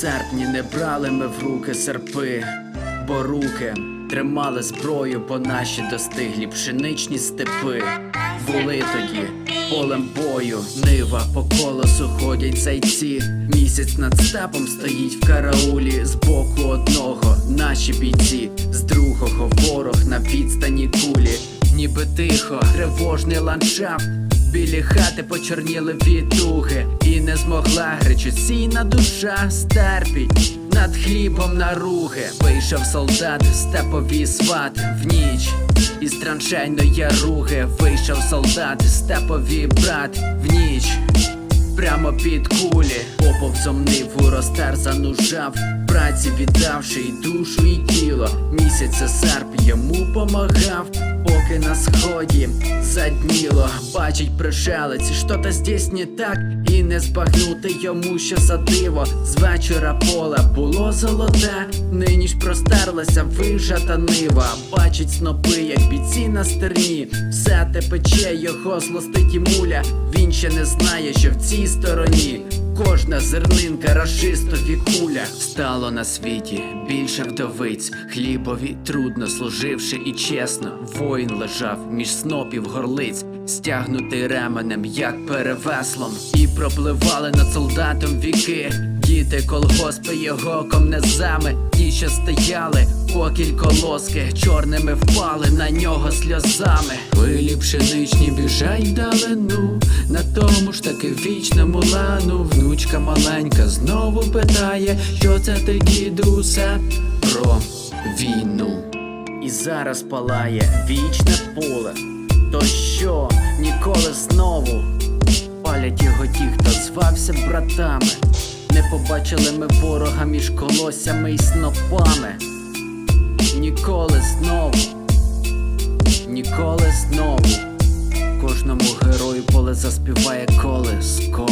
серпні не брали ми в руки серпи, бо руки тримали зброю, бо наші достиглі пшеничні степи. Були тоді полем бою, нива по колосу ходять зайці. Місяць над степом стоїть в караулі з боку одного наші бійці, з другого ворог на відстані кулі. Ніби тихо, тривожний ландшафт. Білі хати почорніли від туги, і не змогла гречосійна душа стерпіть над хлібом наруги. Вийшов солдат степові сват в ніч. Із траншейної руги вийшов солдат степові брат в ніч. Прямо під кулі Поповцом ниву розтерзану жав Праці віддавши і душу, і тіло Місяця серп йому помагав Поки на сході. Задніло Бачить пришелець, що то здесь не так І не збагнути йому, що за диво. З вечора поле було золоте Нині ж простерлася вижата нива. Бачить снопи, як бійці на стерні. Все те пече, його злостить і муля. Він ще не знає, що в цій стороні. Кожна зернинка рашистові Стало на світі. Більше вдовиць Хлібові трудно служивши і чесно Воїн лежав між снопів горлиць Стягнутий ременем, як перевеслом І пропливали над солдатом віки Діти колгоспи його комнезами Ті, що стояли, покіль колоски Чорними впали на нього сльозами Хвилі пшеничні біжать вдалину На тому ж таки вічному лану Внучка маленька знову питає, що це ти, дідусе, про війну. І зараз палає вічне поле. То що ніколи знову палять його ті, хто звався братами. Не побачили ми ворога між колоссями і снопами. Ніколи знову, ніколи знову. Кожному герою поле заспіває колиском.